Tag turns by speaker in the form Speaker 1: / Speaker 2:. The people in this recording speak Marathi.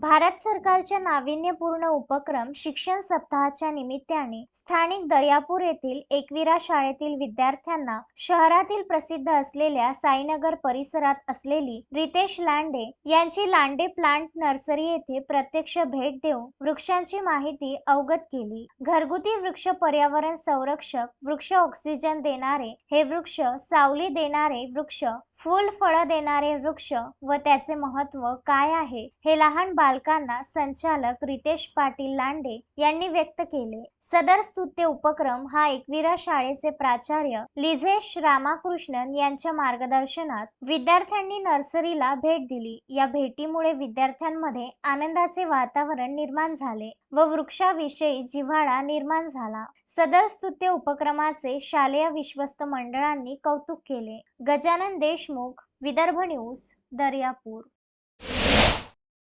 Speaker 1: भारत सरकारच्या नाविन्यपूर्ण उपक्रम शिक्षण सप्ताहाच्या निमित्ताने स्थानिक दर्यापूर येथील एकविरा शाळेतील विद्यार्थ्यांना शहरातील प्रसिद्ध असलेल्या साईनगर परिसरात असलेली रितेश लांडे यांची लांडे प्लांट नर्सरी येथे प्रत्यक्ष भेट देऊन वृक्षांची माहिती अवगत केली. घरगुती वृक्ष पर्यावरण संरक्षक वृक्ष ऑक्सिजन देणारे हे वृक्ष सावली देणारे वृक्ष फूल फळं देणारे वृक्ष व त्याचे महत्त्व काय आहे हे लहान पालकांना संचालक रितेश पाटील लांडे यांनी व्यक्त केले. सदर स्तुत्य उपक्रम हा एकविरा शाळेचे प्राचार्य लिझेश रामाकृष्णन यांच्या मार्गदर्शनात विद्यार्थ्यांनी नर्सरीला भेट दिली. या भेटीमुळे विद्यार्थ्यांमध्ये आनंदाचे वातावरण निर्माण झाले व वृक्षाविषयी जिव्हाळा निर्माण झाला. सदर स्तुत्य उपक्रमाचे शालेय विश्वस्त मंडळांनी कौतुक केले. गजानन देशमुख विदर्भ न्यूज दर्यापूर.